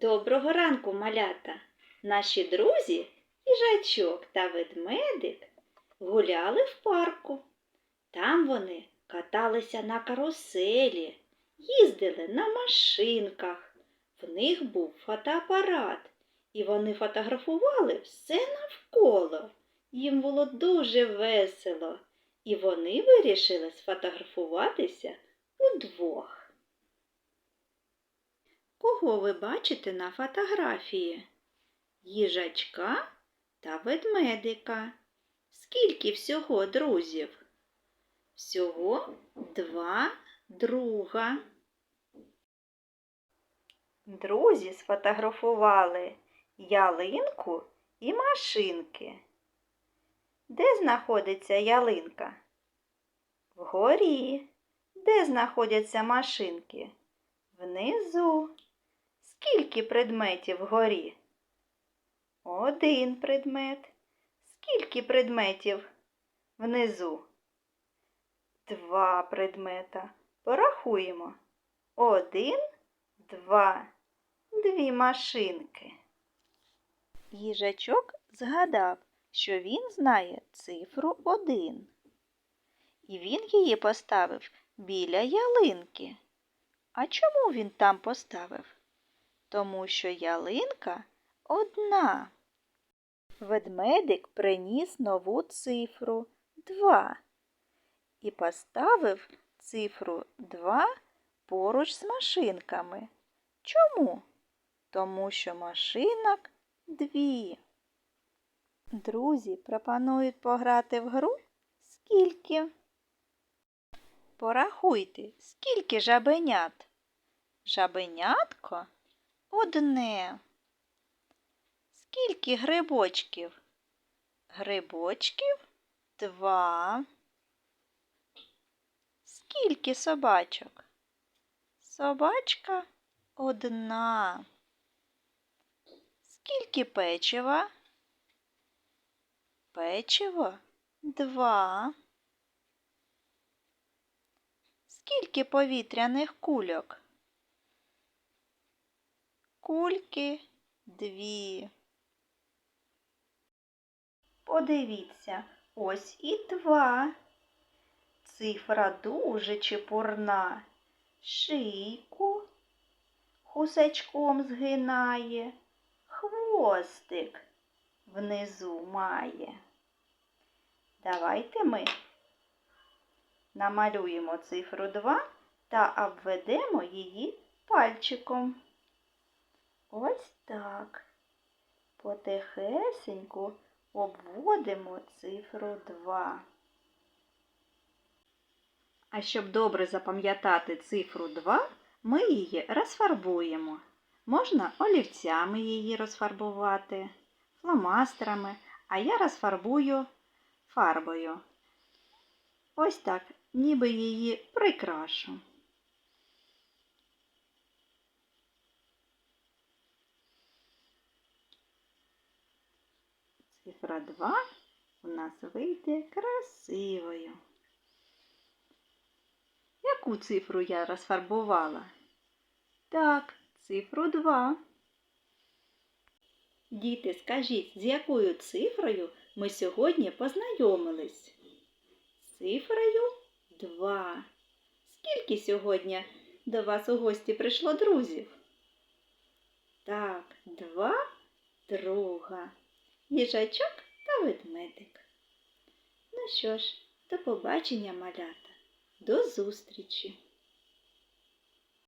Доброго ранку, малята! Наші друзі, їжачок та ведмедик гуляли в парку. Там вони каталися на каруселі, їздили на машинках. В них був фотоапарат, і вони фотографували все навколо. Їм було дуже весело, і вони вирішили сфотографуватися удвох. Кого ви бачите на фотографії? Їжачка та ведмедика. Скільки всього друзів? Всього два друга. Друзі сфотографували ялинку і машинки. Де знаходиться ялинка? Вгорі. Де знаходяться машинки? Внизу. Скільки предметів вгорі? Один предмет. Скільки предметів внизу? Два предмета. Порахуємо. Один, два, дві машинки. Їжачок згадав, що він знає цифру один. І він її поставив біля ялинки. А чому він там поставив? Тому що ялинка одна. Ведмедик приніс нову цифру два і поставив цифру 2 поруч з машинками. Чому? Тому що машинок дві. Друзі пропонують пограти в гру скільки. Порахуйте, скільки жабенят. Жабенятко одне. Скільки грибочків? Грибочків два. Скільки собачок? Собачка одна. Скільки печива? Печиво два. Скільки повітряних кульок? Кульки дві. Подивіться, ось і два. Цифра дуже чепурна. Шийку хусачком згинає, хвостик внизу має. Давайте ми намалюємо цифру 2 та обведемо її пальчиком. Ось так. Потихесеньку обводимо цифру 2. А щоб добре запам'ятати цифру 2, ми її розфарбуємо. Можна олівцями її розфарбувати, фломастерами, а я розфарбую фарбою. Ось так, ніби її прикрашу. Цифра 2 у нас вийде красивою. Яку цифру я розфарбувала? Так, цифру 2. Діти, скажіть, з якою цифрою ми сьогодні познайомились? З цифрою 2. Скільки сьогодні до вас у гості прийшло друзів? Так, два друга. Їжачок та ведмедик. Ну що ж, до побачення, малята. До зустрічі!